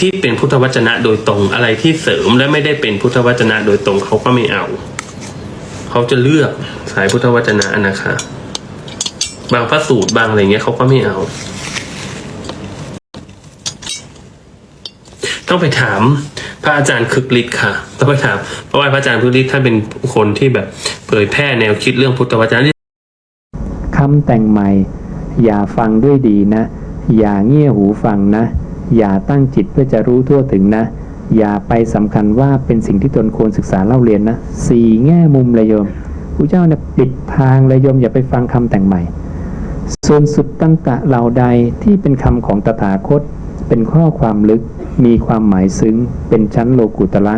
ที่เป็นพุทธวจนะโดยตรงอะไรที่เสริมและไม่ได้เป็นพุทธวจนะโดยตรงเขาก็ไม่เอา เขาจะเลือกสายพุทธวจนะนะคะ บางพระสูตรบางอะไรเงี้ยเขาก็ไม่เอา ต้องไปถามพระอาจารย์คึกฤทธิ์ค่ะต้องไปถามเพราะว่าพระอาจารย์คึกฤทธิ์ท่านเป็นคนที่แบบเผยแพร่แนวคิดเรื่องพุทธวจนะคำแต่งใหม่ อย่าฟังด้วยดีนะ อย่าเงี่ยหูฟังนะ อย่าตั้งจิตเพื่อจะรู้ทั่วถึงนะ อย่าไปสำคัญว่าเป็นสิ่งที่ตนควรศึกษาเล่าเรียนนะสี่แง่มุมเลยโยมพระเจ้าเนี่ยปิดทางเลยโยมอย่าไปฟังคำแต่งใหม่ ส่วนสุดตันตะเหล่าใดที่เป็นคำของตถาคต เป็นข้อความลึกมีความหมายซึ้งเป็นชั้นโลกุตละ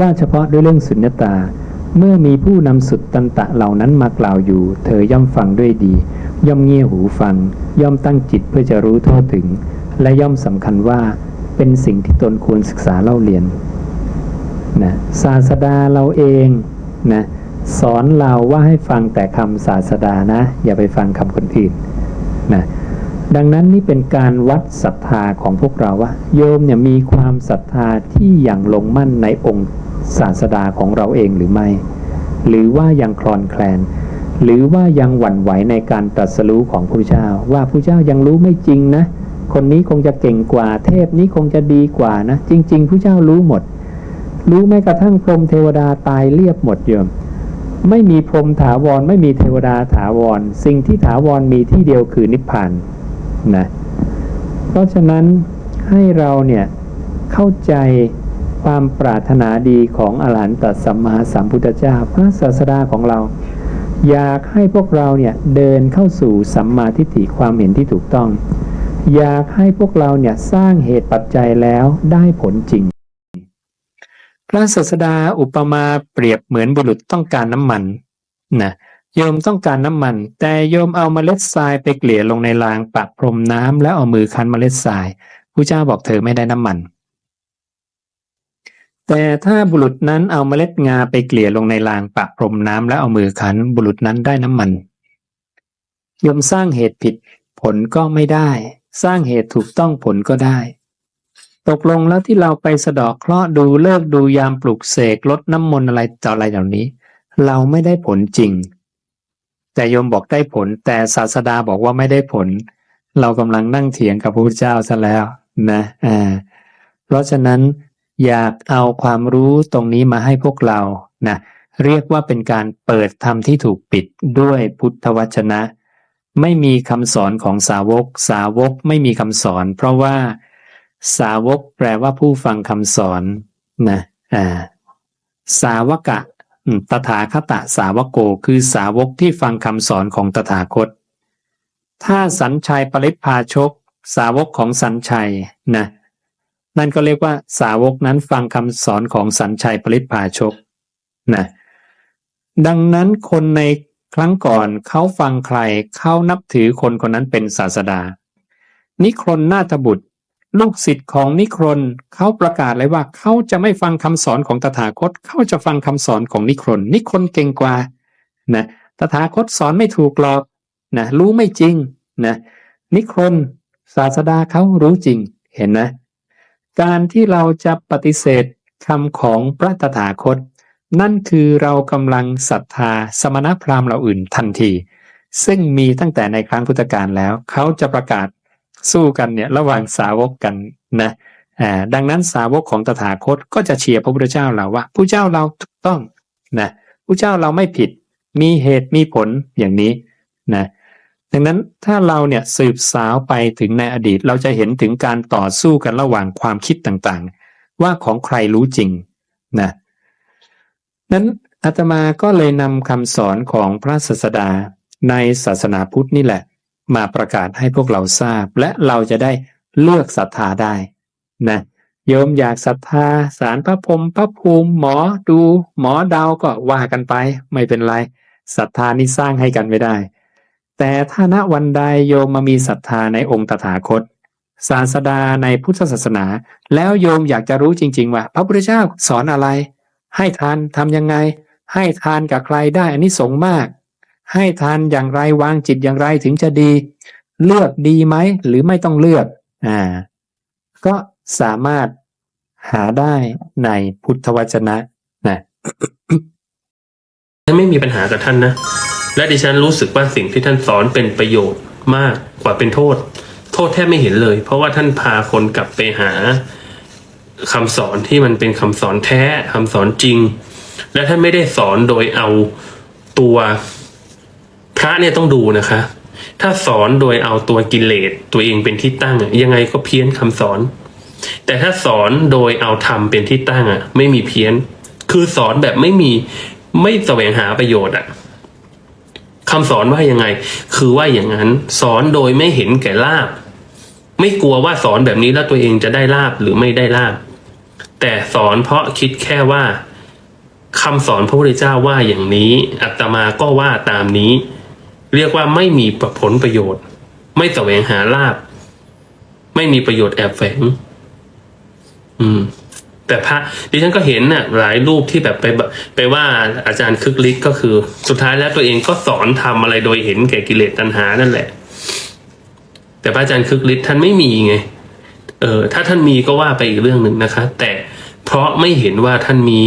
ว่าเฉพาะด้วยเรื่องสุญญตา เมื่อมีผู้นำสุดตันตะเหล่านั้นมากล่าวอยู่ เธอย่อมฟังด้วยดี ย่อมเงี่ยหูฟัง ย่อมตั้งจิตเพื่อจะรู้ทั่วถึง และย่อมสำคัญว่าเป็นสิ่งที่ตนควรศึกษาเล่าเรียนนะศาสดาเราเองนะสอนเราว่าให้ฟังแต่คำศาสดานะ อย่าไปฟังคำคนอื่นนะดังนั้นนี่เป็นการวัดศรัทธาของพวกเราว่า โยมเนี่ยมีความศรัทธาที่อย่างลงมั่นในองค์ ศาสดาของเราเองหรือไม่ หรือว่ายังคลอนแคลน หรือว่ายังหวั่นไหวในการตรัสรู้ของพระเจ้า ว่าพระเจ้ายังรู้ไม่จริงนะ คนนี้คงจะเก่งกว่า เทพนี้คงจะดีกว่านะ จริง ๆพระเจ้ารู้หมด รู้แม้กระทั่งพรหมเทวดาตายเรียบหมดโยมไม่มีพรหมถาวรไม่มีเทวดาถาวร สิ่งที่ถาวรมีที่เดียวคือนิพพานนะเพราะฉะนั้นให้เราเนี่ยเข้าใจ ความปรารถนาดีของอรหันตสัมมาสัมพุทธเจ้าพระศาสดาของเรา อยากให้พวกเราเนี่ยเดินเข้าสู่สัมมาทิฏฐิความเห็นที่ถูกต้อง อยากให้พวกเราเนี่ยสร้างเหตุปัจจัยแล้วได้ผลจริง พระศาสดาอุปมาเปรียบเหมือนบุรุษต้องการน้ำมันนะโยมต้องการน้ำมัน แต่โยมเอาเมล็ดทรายไปเกลี่ยลงในรางปะพรมน้ำแล้วเอามือคั้นเมล็ดทรายผู้เจ้าบอกเธอไม่ได้น้ำมัน แต่ถ้าบุรุษนั้นเอาเมล็ดงาไปเกลี่ยลงในรางปะพรมน้ำแล้วเอามือคั้นบุรุษนั้นได้น้ำมันยมสร้างเหตุผิด ผลก็ไม่ได้ สร้างเหตุถูกต้องผลก็ได้ ตกลงแล้วที่เราไปสะดอกเคราะห์ดูเลิกดูยามปลุกเสกลดน้ำมนต์อะไรต่ออะไรเหล่านี้ เราไม่ได้ผลจริง แต่โยมบอกได้ผล แต่ศาสดาบอกว่าไม่ได้ผล เรากำลังนั่งเถียงกับพระพุทธเจ้าซะแล้วนะอ่าเพราะฉะนั้น อยากเอาความรู้ตรงนี้มาให้พวกเรานะเรียกว่าเป็นการเปิดธรรมที่ถูกปิดด้วยพุทธวจนะ ไม่มีคำสอนของสาวก สาวกไม่มีคำสอน เพราะว่าสาวกแปลว่าผู้ฟังคำสอนนะอ่าสาวกะตถาคตสาวโก คือสาวกที่ฟังคำสอนของตถาคต ถ้าสัญชัยปริพาชก สาวกของสัญชัยนะ นั่นก็เรียกว่าสาวกนั้นฟังคำสอนของสัญชัยปริตพาชกนะดังนั้นคนในครั้งก่อนเขาฟังใครเขานับถือคนคนนั้นเป็นศาสดา นิครนนาถบุตร ลูกศิษย์ของนิครนเขาประกาศเลยว่าเขาจะไม่ฟังคำสอนของตถาคตเขาจะฟังคำสอนของนิครนนิครนเก่งกว่านะตถาคตสอนไม่ถูกหรอกนะรู้ไม่จริงนะนิครนศาสดาเขารู้จริงเห็นนะ การที่เราจะปฏิเสธคำของพระตถาคต นั่นคือเรากำลังศรัทธาสมณพราหมณ์เราอื่นทันที ซึ่งมีตั้งแต่ในครั้งพุทธกาลแล้ว เขาจะประกาศสู้กันเนี่ยระหว่างสาวกกันนะดังนั้นสาวกของตถาคตก็จะเชียร์พระพุทธเจ้าเราว่าผู้เจ้าเราถูกต้องนะผู้เจ้าเราไม่ผิด มีเหตุมีผลอย่างนี้นะ ดังนั้นถ้าเราเนี่ยสืบสาวไปถึงในอดีตเราจะเห็นถึงการต่อสู้กันระหว่างความคิดต่างๆ ว่าของใครรู้จริงนะนั้นอาตมาก็เลยนำคำสอนของพระศาสดาในศาสนาพุทธนี่แหละ มาประกาศให้พวกเราทราบ และเราจะได้เลือกศรัทธาได้นะโยมอยากศรัทธาสารพระพรมพระภูมิหมอดู หมอเดาวก็ว่ากันไป ไม่เป็นไรศรัทธานี่สร้างให้กันไม่ได้ แต่ถ้าณวันใดโยมมามีศรัทธาในองค์ตถาคต ศาสดาในพุทธศาสนา แล้วโยมอยากจะรู้จริง ๆ ว่า พระพุทธเจ้าสอนอะไร ให้ทานทำยังไง ให้ทานกับใครได้อันนี้สงส์มาก ให้ทานอย่างไรวางจิตอย่างไรถึงจะดี เลือกดีไหมหรือไม่ต้องเลือกอ่าก็สามารถหาได้ในพุทธวจนะนะไม่มีปัญหากับท่านนะ และดิฉันรู้สึกว่าสิ่งที่ท่านสอนเป็นประโยชน์มากกว่าเป็นโทษ โทษแทบไม่เห็นเลย เพราะว่าท่านพาคนกลับไปหาคำสอนที่มันเป็นคำสอนแท้คำสอนจริง และท่านไม่ได้สอนโดยเอาตัวพระเนี่ยต้องดูนะคะ ถ้าสอนโดยเอาตัวกิเลสตัวเองเป็นที่ตั้งยังไงก็เพี้ยนคำสอน แต่ถ้าสอนโดยเอาธรรมเป็นที่ตั้งอะ ไม่มีเพี้ยน คือสอนแบบไม่มีไม่แสวงหาประโยชน์อะ คำสอนว่ายังไง คือว่าอย่างนั้น สอนโดยไม่เห็นแก่ลาบ ไม่กลัวว่าสอนแบบนี้แล้วตัวเองจะได้ลาบหรือไม่ได้ลาบ แต่สอนเพราะคิดแค่ว่าคำสอนพระพุทธเจ้าว่าอย่างนี้ อัตมาก็ว่าตามนี้ เรียกว่าไม่มีผลประโยชน์ ไม่แสวงหาลาบ ไม่มีประโยชน์แอบแฝงอืม แต่พระดิฉันก็เห็นน่ะหลายรูปที่แบบไปไปว่าอาจารย์คึกฤทธิ์ก็คือ สุดท้ายแล้วตัวเองก็สอนทำอะไรโดยเห็นแก่กิเลสตัณหานั่นแหละ แต่พระอาจารย์คึกฤทธิ์ท่านไม่มีไงเออถ้าท่านมีก็ว่าไปอีกเรื่องหนึ่งนะคะ แต่เพราะไม่เห็นว่าท่านมี